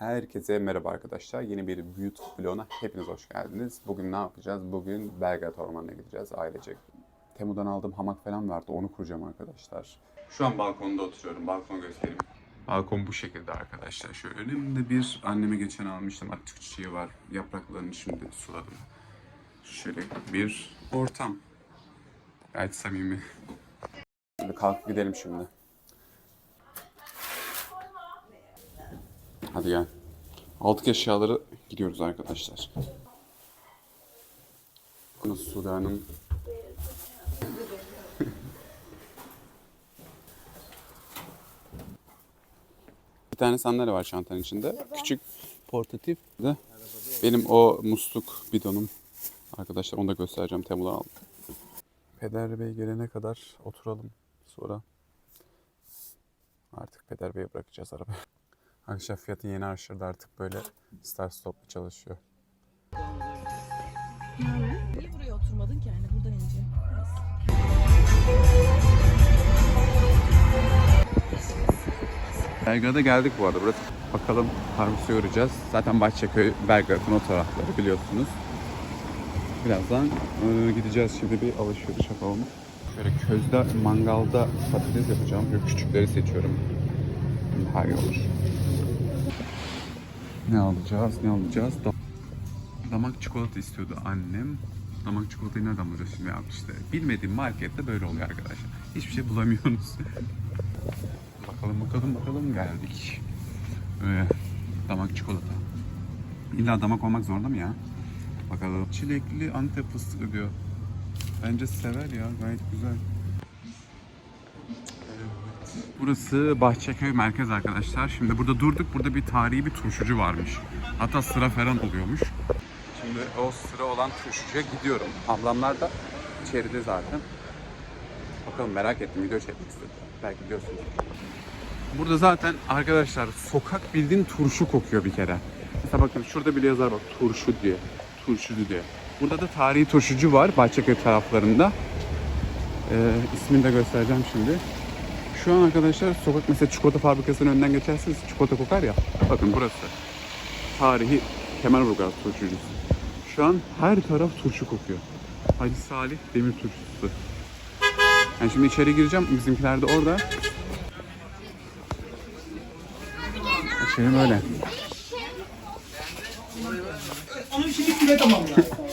Herkese merhaba arkadaşlar. Yeni bir YouTube vloguna hepiniz hoş geldiniz. Bugün ne yapacağız? Bugün Belgrad Ormanı'na gideceğiz ailecek. Temu'dan aldığım hamak falan vardı. Onu kuracağım arkadaşlar. Şu an balkonda oturuyorum. Balkon göstereyim. Balkon bu şekilde arkadaşlar. Şöyle önümde bir anneme geçen almıştım. Aktif çiçeği var. Yapraklarını şimdi suladım. Şöyle bir ortam. Gayet samimi. Hadi kalkıp gidelim şimdi. Hadi gel. Aldık eşyaları gidiyoruz arkadaşlar. Bunu Sudan'ın bir tane sandalye var çantanın içinde. Küçük portatif de benim o musluk bidonum. Arkadaşlar onu da göstereceğim. Temu'dan aldım. Peder Bey gelene kadar oturalım. Sonra artık Peder Bey'e bırakacağız arabayı. Arkadaşlar fiyatı yeni aşırdı artık böyle start stoplu çalışıyor. Niye buraya oturmadın ki yani? Buradan ineceğim. Belgrad'a geldik bu arada. Burası bakalım Parmus'u göreceğiz. Zaten Bahçeköy, Belgrad'ın o tarafları biliyorsunuz. Birazdan e, gideceğiz şimdi bir alışveriş yapalım. Şöyle közde mangalda patates yapacağım. Böyle küçükleri seçiyorum. Daha iyi olur. Ne alacağız, ne alacağız? Da- Damak çikolata istiyordu annem. Damak çikolatayı nereden bulacağız şimdi abi işte. Bilmediğim markette böyle oluyor arkadaşlar. Hiçbir şey bulamıyorsunuz. bakalım bakalım bakalım geldik. Ee, damak çikolata. İlla damak olmak zorunda mı ya? Bakalım. Çilekli Antep fıstıklı diyor. Bence sever ya gayet güzel. Burası Bahçeköy merkez arkadaşlar. Şimdi burada durduk. Burada bir tarihi bir turşucu varmış. Hatta sıra falan oluyormuş. Şimdi o sıra olan turşucuya gidiyorum. Ablamlar da içeride zaten. Bakalım merak ettim. Video çekmek istedim. Belki biliyorsunuz. Burada zaten arkadaşlar sokak bildiğin turşu kokuyor bir kere. Mesela bakın şurada bile yazar bak turşu diye. Turşucu diye. Burada da tarihi turşucu var Bahçeköy taraflarında. Ee, ismini de göstereceğim şimdi. Şu an arkadaşlar sokak mesela çikolata fabrikasının önünden geçerseniz çikolata kokar ya. Bakın burası. Tarihi Kemerburgaz turşucusu. Şu an her taraf turşu kokuyor. Hacı Salih Demir turşusu. Yani şimdi içeri gireceğim. Bizimkiler de orada. Şeyim öyle.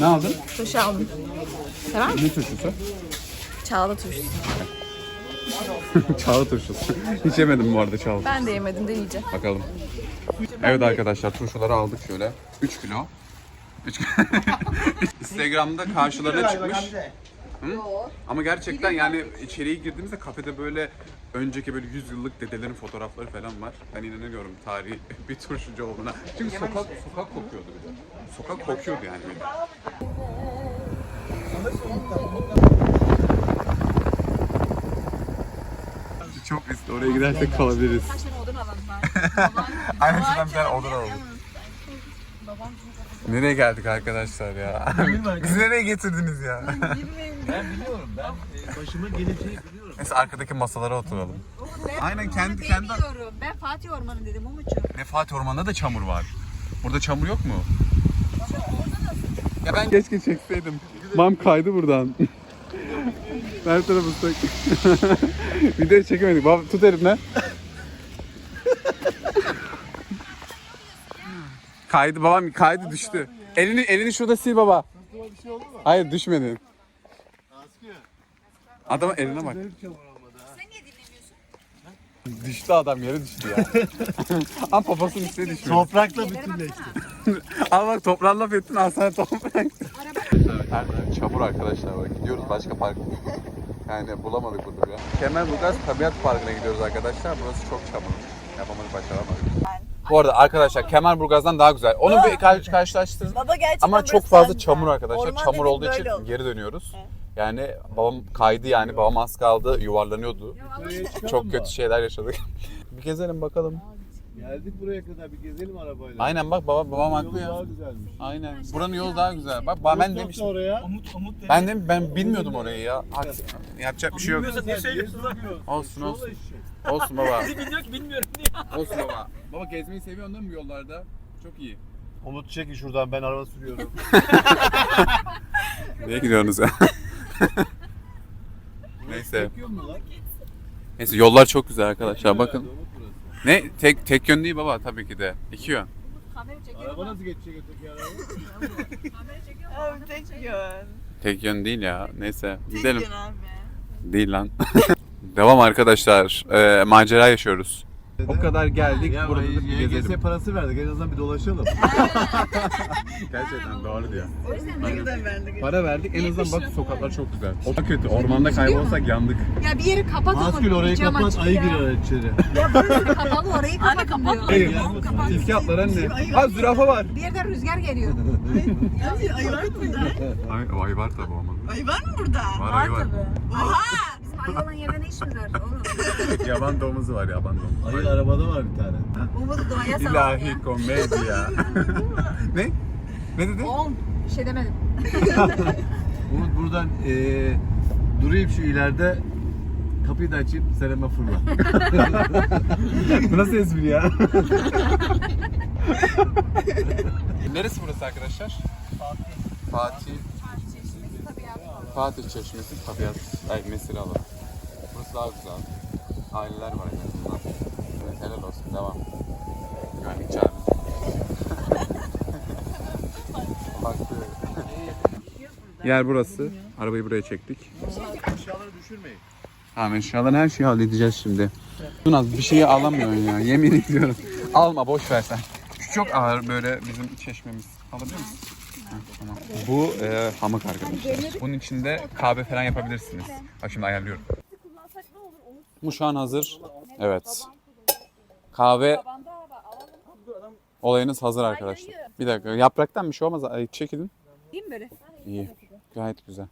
ne aldın? Turşu aldım. Sever misin? Ne turşusu? Çağla turşusu. Çağla turşusu. Hiç yemedim bu arada çağla. Ben de yemedim deneyeceğim. Bakalım. Evet arkadaşlar turşuları aldık şöyle. 3 kilo. 3 Instagram'da karşılarına çıkmış. Hı? Ama gerçekten yani içeriye girdiğimizde kafede böyle önceki böyle 100 yıllık dedelerin fotoğrafları falan var. Ben inanıyorum tarihi bir turşucu olduğuna. Çünkü sokak sokak kokuyordu bir de. Sokak kokuyordu yani bir de. Çok riskli. Oraya gidersek kalabiliriz. Aynen şuradan bir tane odun alalım. Nereye geldik arkadaşlar ya? Bizi nereye getirdiniz ya? Ben biliyorum ben e, başıma geleceği biliyorum. Neyse arkadaki masalara oturalım. Aynen kendi kendi... Demiyorum. Ben Fatih Ormanı dedim Umuç'um. Ne Fatih Ormanı'nda da çamur var. Burada çamur yok mu? Ya ben keşke çekseydim. Mam kaydı buradan. Her taraf ıslak. Video çekemedik. Baba tut elimden. kaydı babam kaydı düştü. Elini elini şurada sil baba. Hayır düşmedi. Adamın eline bak. Düştü adam yere düştü ya. Ama babasının üstüne düşmedi. Toprakla bütünleşti. Al bak toprağın laf ettin al sana toprak. Her yer çamur arkadaşlar bak gidiyoruz başka park. Yani bulamadık burada ya. Kemerburgaz Tabiat Parkı'na gidiyoruz arkadaşlar. Burası çok çamur. Yapamadık başaramadık. Bu arada arkadaşlar Kemerburgaz'dan daha güzel. Onu bir karşı karşılaştırın. Baba gerçekten Ama çok burası fazla çamur arkadaşlar. Orman çamur dediğin olduğu için olur. geri dönüyoruz. Yani babam kaydı yani. Babam az kaldı yuvarlanıyordu. Çok kötü şeyler yaşadık. bir gezelim bakalım. Geldik buraya kadar bir gezelim arabayla. Aynen bak baba babam Yol haklı ya. Daha güzelmiş. Aynen. Buranın yolu daha güzel. Bak ben Yok, demiştim. oraya. Umut Umut Ben de ben bilmiyordum orayı ya. Haksız. Yapacak bir şey yok. Bilmiyorsun niye söylüyorsun lan? Olsun olsun. Olsun baba. Bilmiyor ki bilmiyorum diye. Olsun baba. Baba gezmeyi seviyorsun değil mi bu yollarda? Çok iyi. Umut çekin şuradan ben araba sürüyorum. Nereye gidiyorsunuz ya? Neyse. Çekiyor mu lan? Neyse yollar çok güzel arkadaşlar bakın. Ne? Tek tek yön değil baba tabii ki de. İki yön. Kamera çekiyor. Araba nasıl geçecek öteki araba? Kamera çekiyor. Abi tek yön. Tek yön değil ya. Neyse Tek gidelim. yön abi. Değil lan. Devam arkadaşlar. Ee, macera yaşıyoruz. O kadar geldik. Ya burada da bir YGS gezelim. parası verdik en azından bir dolaşalım. Gerçekten doğru diyor. Ne kadar verdik? Para verdik en azından bak sokaklar çok güzel. O da kötü. Ormanda kaybolsak yandık. Ya bir yeri kapat ama. Maskül orayı cam kapat açık ayı ya. girer içeri. Ya burası kapalı orayı kapatın kapat diyor. Hayır. Kapat. Tilki atlar anne. Ha zürafa var. Bir yerden rüzgar geliyor. Ay, ayı var mı burada? Ay, ay var tabii olmalı. Ayı var mı burada? Var ay var. Oha! Ayı olan yerde ne var oğlum? yaban domuzu var yaban domuzu. Ayı arabada var bir tane. Umut'u doğaya sal. İlahi komedya. ne? Ne dedi? Oğlum bir şey demedim. Umut buradan eee durayım şu ileride kapıyı da açayım Selam'a fırla. Bu nasıl espri ya? Neresi burası arkadaşlar? Fatih. Fatih. Fatih Çeşmesi tabiat. Ay mesire alanı. Burası daha güzel. Aileler var en azından. Evet helal olsun devam. Güvenlik çağırın. Bak Yer burası. Arabayı buraya çektik. Eşyaları düşürmeyin. Tamam eşyaların her şeyi halledeceğiz şimdi. Tunaz bir şeyi alamıyorsun ya. Yemin ediyorum. Alma boş ver sen. Şu çok ağır böyle bizim çeşmemiz. Alabilir misin? Ha, tamam. Bu e, hamak arkadaşlar. Bunun içinde kahve falan yapabilirsiniz. Bak şimdi ayarlıyorum. Bu şu an hazır. Evet. Kahve olayınız hazır arkadaşlar. Bir dakika yapraktan bir şey olmaz. Ay, çekilin. Değil mi böyle? İyi. Gayet güzel.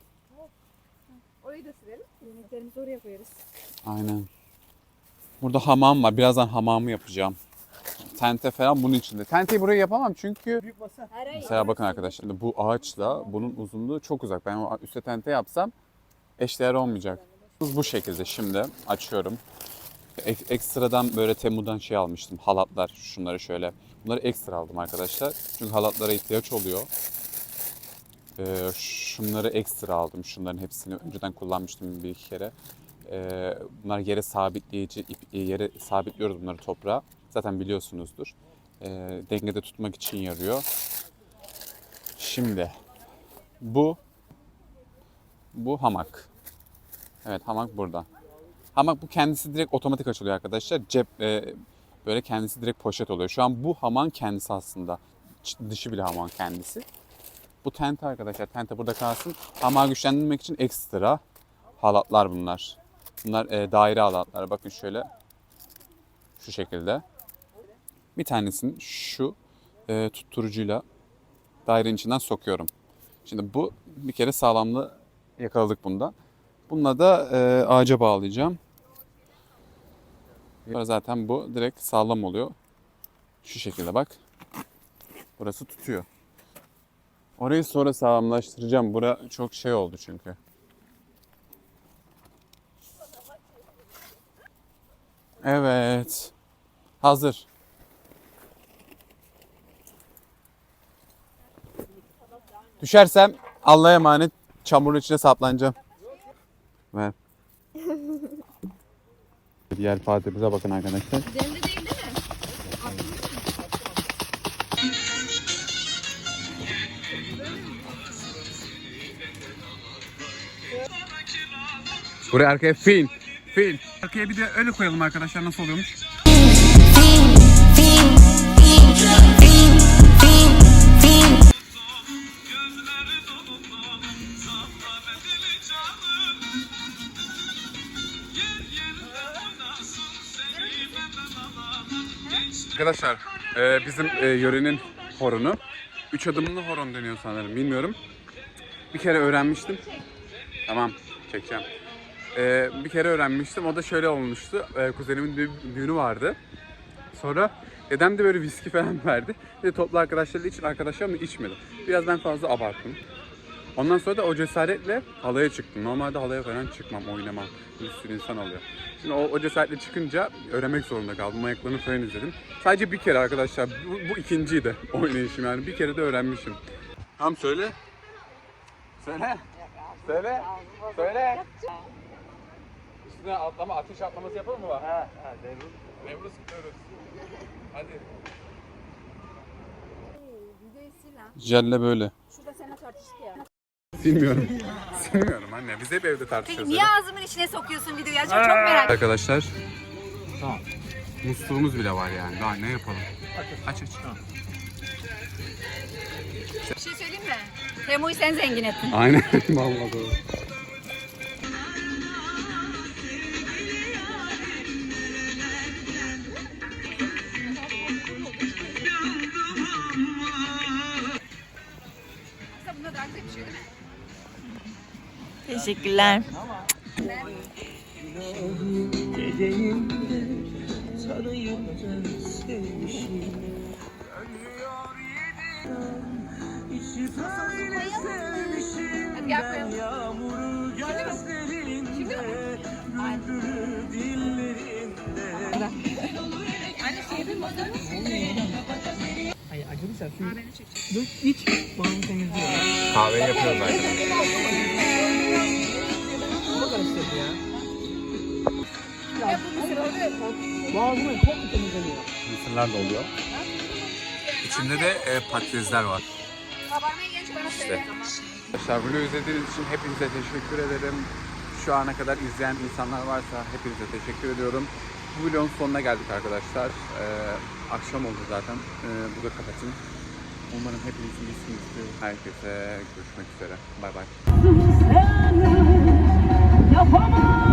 Orayı da silelim. Yemeklerimizi oraya koyarız. Aynen. Burada hamam var. Birazdan hamamı yapacağım. Tente falan bunun içinde. Tenteyi buraya yapamam çünkü mesela bakın arkadaşlar bu ağaçla bunun uzunluğu çok uzak. Ben o üstte tente yapsam eşdeğer olmayacak. Bu şekilde şimdi açıyorum. Ek- ekstradan böyle Temu'dan şey almıştım. Halatlar şunları şöyle. Bunları ekstra aldım arkadaşlar. Çünkü halatlara ihtiyaç oluyor. Ee, şunları ekstra aldım. Şunların hepsini önceden kullanmıştım bir iki kere. Ee, bunlar yere sabitleyici, ip, yere sabitliyoruz bunları toprağa. Zaten biliyorsunuzdur. Ee, dengede tutmak için yarıyor. Şimdi bu bu hamak. Evet hamak burada. Hamak bu kendisi direkt otomatik açılıyor arkadaşlar. Cep e, böyle kendisi direkt poşet oluyor. Şu an bu haman kendisi aslında. Dışı bile haman kendisi. Bu tente arkadaşlar. Tente burada kalsın. Hamağı güçlendirmek için ekstra halatlar bunlar. Bunlar e, daire halatlar. Bakın şöyle. Şu şekilde. Bir tanesini şu e, tutturucuyla dairenin içinden sokuyorum. Şimdi bu bir kere sağlamlığı yakaladık bunda. Bununla da e, ağaca bağlayacağım. Zaten bu direkt sağlam oluyor. Şu şekilde bak. Burası tutuyor. Orayı sonra sağlamlaştıracağım. Bura çok şey oldu çünkü. Evet. Hazır. Düşersem Allah'a emanet çamurun içine saplanacağım. Ver. Diğer bize bakın arkadaşlar. Üzerinde değil değil mi? Buraya arkaya fil. Fil. Arkaya bir de öyle koyalım arkadaşlar nasıl oluyormuş? Arkadaşlar e, bizim e, yörenin horonu. Üç adımlı horon deniyor sanırım bilmiyorum. Bir kere öğrenmiştim. Tamam çekeceğim. Ee, bir kere öğrenmiştim. O da şöyle olmuştu. Ee, kuzenimin dü- düğünü vardı. Sonra dedem de böyle viski falan verdi. De toplu arkadaşlarıyla için arkadaşlarım da içmedi. Biraz ben fazla abarttım. Ondan sonra da o cesaretle halaya çıktım. Normalde halaya falan çıkmam, oynamam. Bir sürü insan alıyor. Şimdi o, o cesaretle çıkınca öğrenmek zorunda kaldım. Ayaklarını falan izledim. Sadece bir kere arkadaşlar. Bu, bu ikinciydi oynayışım yani. Bir kere de öğrenmişim. Tamam söyle. Söyle. Söyle. Söyle. Üstüne atlama, ateş atlaması yapalım mı? Ha, ha, Nevruz. Nevruz kutluyoruz. Hadi. Jelle böyle. Şurada seninle tartıştık ya. Silmiyorum. Silmiyorum anne. Biz hep evde tartışıyoruz. Niye ağzımın içine sokuyorsun videoyu? Çok, çok merak Arkadaşlar. Tamam. Musluğumuz bile var yani. Daha ne yapalım? Aç aç. Bir şey söyleyeyim mi? Temu'yu sen zengin ettin. Aynen. Vallahi doğru. Teşekkürler. Hadi gel koyalım. Kahve yapıyoruz arkadaşlar. Mısırlar da oluyor. İçinde de e, patatesler var. Söyle. Arkadaşlar bunu izlediğiniz için hepinize teşekkür ederim. Şu ana kadar izleyen insanlar varsa hepinize teşekkür ediyorum. Bu videonun sonuna geldik arkadaşlar. Ee, akşam oldu zaten. Ee, burada kapatın. Umarım hepiniz iyisinizdir. Herkese görüşmek üzere. Bay bay. Yapamam